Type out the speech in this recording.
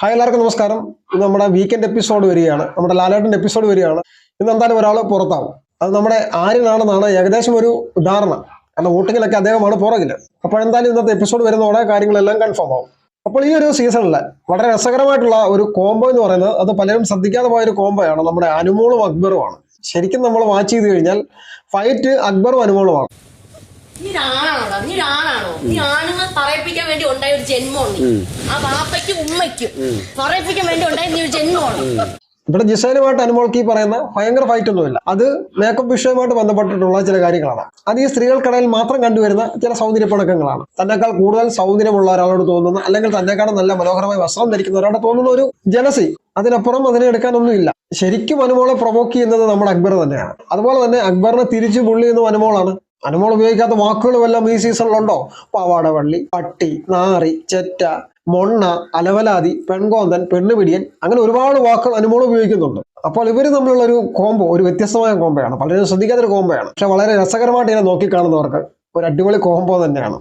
Hi എല്ലാവർക്കും നമസ്കാരം. ഇന്ന് നമ്മുടെ വീക്കെൻഡ് എപ്പിസോഡ് വരികയാണ്. നമ്മുടെ ലാലേട്ടന്റെ എപ്പിസോഡ് വരികയാണ്. ഇന്ന് എന്തായാലും ഒരാൾ പുറത്താവും. അത് നമ്മുടെ ആര്യനാണെന്നാണ് ഏകദേശം ഒരു ധാരണ. കാരണം വോട്ടിങ്ങിലൊക്കെ അദ്ദേഹമാണ് പുറകിൽ അപ്പോൾ എന്തായാലും ഇന്നത്തെ എപ്പിസോഡ് വരുന്നതോടെ കാര്യങ്ങളെല്ലാം കൺഫേം ആവും. അപ്പോൾ ഈ ഒരു സീസണിൽ വളരെ രസകരമായിട്ടുള്ള ഒരു കോംബോ എന്ന് പറയുന്നത് അത് പലരും ശ്രദ്ധിക്കാതെ പോയ ഒരു കോംബോയാണ് നമ്മുടെ അനുമോളും അക്ബറുമാണ് ശരിക്കും നമ്മൾ വാച്ച് ചെയ്ത് കഴിഞ്ഞാൽ ഫൈറ്റ് അക്ബറും അനുമോളുമാണ് നീ ഒരാണാണോടാ നീ ഒരാണാണോ നീ ആണുങ്ങൾ പറയിപ്പിക്കാൻ വേണ്ടി ഉണ്ടായ ഒരു ജന്മമാണ് നീ. ആ വാപ്പയ്ക്കും ഉമ്മയ്ക്കും പറയപ്പിക്കാൻ വേണ്ടി ഉണ്ടായ നീ ഒരു ജന്മമാണ്. ഇവിടെ ജിസൈനുമായിട്ട് അനുമോൾക്ക് ഈ പറയുന്ന ഭയങ്കര ഫൈറ്റ് ഒന്നുമില്ല. അത് മേക്കപ്പ് വിഷയമായിട്ട് ബന്ധപ്പെട്ടിട്ടുള്ള ചില കാര്യങ്ങളാണ്. അത് ഈ സ്ത്രീകൾക്കിടയിൽ മാത്രം കണ്ടുവരുന്ന ചില സൗന്ദര്യപ്പണക്കങ്ങളാണ് തന്നെക്കാൾ കൂടുതൽ സൗന്ദര്യമുള്ള ഒരാളോട് തോന്നുന്ന അല്ലെങ്കിൽ തന്നെക്കാളും നല്ല മനോഹരമായ വസ്ത്രം ധരിക്കുന്ന ഒരാളോട് തോന്നുന്ന ഒരു ജലസി. അതിനപ്പുറം അതിനെ എടുക്കാനൊന്നുമില്ല. ശരിക്കും അനുമോളെ പ്രൊവോക്ക് ചെയ്യുന്നത് നമ്മുടെ അക്ബർ തന്നെയാണ്. അതുപോലെ തന്നെ അക്ബറിനെ തിരിച്ചു പുള്ളി എന്ന് അനുമോളാണ്. അനുമോൾ ഉപയോഗിക്കാത്ത വാക്കുകൾ വല്ലതും ഈ സീസണിലുണ്ടോ? പാവാടവള്ളി പട്ടി നാറി ചെറ്റ മൊണ്ണ അലവലാതി പെൺകോന്തൻ പെണ്ണുപിടിയൻ അങ്ങനെ ഒരുപാട് വാക്കുകൾ അനുമോൾ ഉപയോഗിക്കുന്നുണ്ട്. അപ്പോൾ ഇവർ തമ്മിലുള്ള ഒരു കോംബോ ഒരു വ്യത്യസ്തമായ കോംബോയാണ്. പലരും ശ്രദ്ധിക്കാത്തൊരു കോംബോയാണ്. പക്ഷെ വളരെ രസകരമായിട്ട് ഇതിനെ നോക്കിക്കാണുന്നവർക്ക് ഒരു അടിപൊളി കോംബോ തന്നെയാണ്.